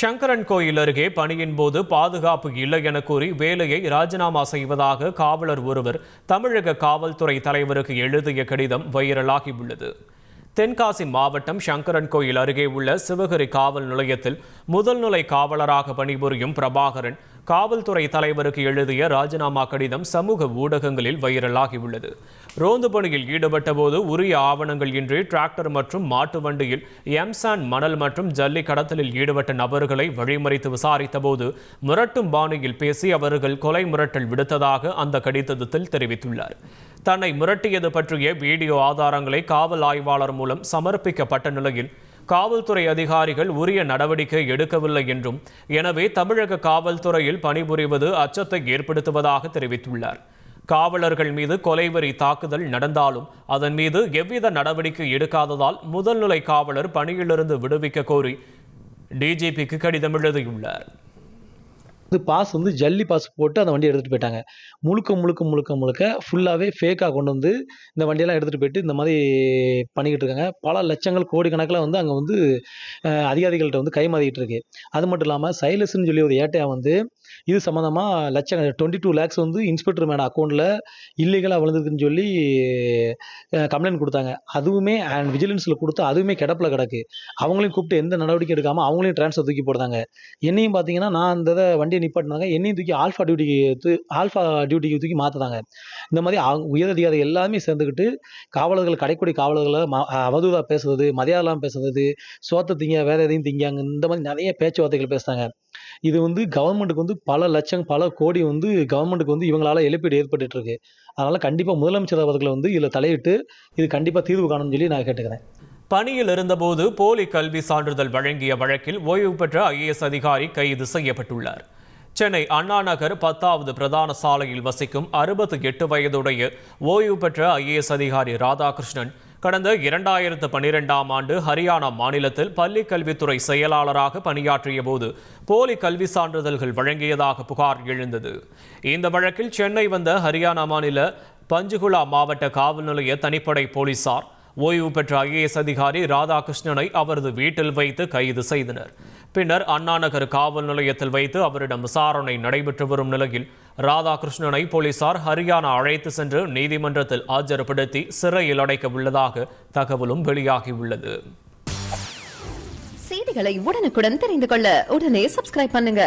சங்கரன் கோயில் அருகே பணியின் போது பாதுகாப்பு இல்லை என கூறி வேலையை ராஜினாமா செய்வதாக காவலர் ஒருவர் தமிழக காவல்துறை தலைவருக்கு எழுதிய கடிதம் வைரலாகியுள்ளது. தென்காசி மாவட்டம் சங்கரன் கோயில் அருகே உள்ள சிவகிரி காவல் நிலையத்தில் முதல்நிலை காவலராக பணிபுரியும் பிரபாகரன் காவல்துறை தலைவருக்கு எழுதிய ராஜினாமா கடிதம் சமூக ஊடகங்களில் வைரலாகியுள்ளது. ரோந்து பணியில் ஈடுபட்ட போது உரிய ஆவணங்கள் இன்றி டிராக்டர் மற்றும் மாட்டு வண்டியில் எம்சான் மணல் மற்றும் ஜல்லி கடத்தலில் ஈடுபட்ட நபர்களை வழிமறித்து விசாரித்த போது மிரட்டும் பாணியில் பேசி அவர்கள் கொலை மிரட்டல் விடுத்ததாக அந்த கடிதத்தில் தெரிவித்துள்ளார். தன்னை மிரட்டியது பற்றிய வீடியோ ஆதாரங்களை காவல் ஆய்வாளர் மூலம் சமர்ப்பிக்கப்பட்ட நிலையில் காவல்துறை அதிகாரிகள் உரிய நடவடிக்கை எடுக்கவில்லை என்றும் எனவே தமிழக காவல்துறையில் பணிபுரிவது அச்சத்தை ஏற்படுத்துவதாக தெரிவித்துள்ளார். காவலர்கள் மீது கொலைவரி தாக்குதல் நடந்தாலும் அதன் மீது எவ்வித நடவடிக்கை எடுக்காததால் முதல்நிலை காவலர் பணியிலிருந்து விடுவிக்க கோரி டிஜிபிக்கு கடிதம் எழுதியுள்ளார். இது பாஸ் வந்து ஜல்லி பாஸ் போட்டு அந்த வண்டியை எடுத்துகிட்டு போயிட்டாங்க. முழுக்க முழுக்க முழுக்க முழுக்க ஃபுல்லாகவே ஃபேக்காக கொண்டு வந்து இந்த வண்டியெல்லாம் எடுத்துகிட்டு போயிட்டு இந்த மாதிரி பண்ணிக்கிட்டு இருக்காங்க. பல லட்சங்கள் கோடிக்கணக்கில் வந்து அங்கே வந்து அதிகாரிகள்கிட்ட வந்து கைமாறிக்கிட்டு இருக்கு. அது மட்டும் இல்லாமல் சைலஸ்ன்னு சொல்லி ஒரு ஏட்டையா வந்து இது சம்மந்தமாக லட்சம் டுவெண்ட்டி டூ லேக்ஸ் வந்து இன்ஸ்பெக்டர் மேடம் அக்கௌண்ட்டில் இல்லீகலாக விழுந்துருக்குன்னு சொல்லி கம்ப்ளைண்ட் கொடுத்தாங்க. அதுவுமே அண்ட் விஜிலன்ஸில் கொடுத்து அதுவுமே கிடப்பில் கிடக்கு. அவங்களையும் கூப்பிட்டு எந்த நடவடிக்கை எடுக்காமல் அவங்களையும் ட்ரான்ஸ்ஃபர் தூக்கி போடுறாங்க. என்னையும் பார்த்தீங்கன்னா நான் அந்த வண்டி வண்டியை நிப்பாட்டினாங்க. என்னையும் தூக்கி ஆல்ஃபா டியூட்டிக்கு ஆல்ஃபா டியூட்டிக்கு தூக்கி மாற்றுறாங்க இந்த மாதிரி அவங்க உயர் அதிகாரி எல்லாமே சேர்ந்துக்கிட்டு காவலர்கள் கடைக்குடி காவலர்களை ம அவதூறாக பேசுறது மரியாதைலாம் பேசுறது சோத்த திங்க வேற எதையும் திங்காங்க இந்த மாதிரி நிறைய பேச்சுவார்த்தைகள் பேசுகிறாங்க இது வந்து கவர்மெண்ட்டுக்கு வந்து பல லட்சம் பல கோடி வந்து கவர்மெண்ட்டுக்கு வந்து இவங்களால இழப்பீடு ஏற்பட்டுட்டு இருக்கு அதனால கண்டிப்பாக முதலமைச்சர் அவர்களை வந்து இதில் தலையிட்டு இது கண்டிப்பாக தீர்வு காணும்னு சொல்லி நான் கேட்டுக்கிறேன். பணியில் இருந்தபோது போலி கல்வி சான்றிதழ் வழங்கிய வழக்கில் ஓய்வு பெற்ற ஐஏஎஸ் அதிகாரி கைது செய்யப்பட்டுள்ளார். சென்னை அண்ணா நகர் பத்தாவது பிரதான சாலையில் வசிக்கும் அறுபத்தி எட்டு வயதுடைய ஓய்வு பெற்ற ஐஏஎஸ் அதிகாரி ராதாகிருஷ்ணன் கடந்த இரண்டாயிரத்து பன்னிரெண்டாம் ஆண்டு ஹரியானா மாநிலத்தில் பள்ளி கல்வித்துறை செயலாளராக பணியாற்றிய போது போலி கல்வி சான்றிதழ்கள் வழங்கியதாக புகார் எழுந்தது. இந்த வழக்கில் சென்னை வந்த ஹரியானா மாநில பஞ்சுகுலா மாவட்ட காவல் நிலைய தனிப்படை போலீசார் ஓய்வு பெற்ற ஐஏஎஸ் அதிகாரி ராதாகிருஷ்ணனை அவரது வீட்டில் வைத்து கைது செய்தனர். பின்னர் அண்ணாநகர் காவல் நிலையத்தில் வைத்து அவரிடம் விசாரணை நடைபெற்று வரும் நிலையில் ராதாகிருஷ்ணனை போலீசார் ஹரியானா அழைத்து சென்று நீதிமன்றத்தில் ஆஜர்படுத்தி சிறையில் அடைக்க உள்ளதாக தகவலும் வெளியாகியுள்ளது. செய்திகளை உடனுக்குடன் தெரிந்து கொள்ள உடனே சப்ஸ்கிரைப் பண்ணுங்க.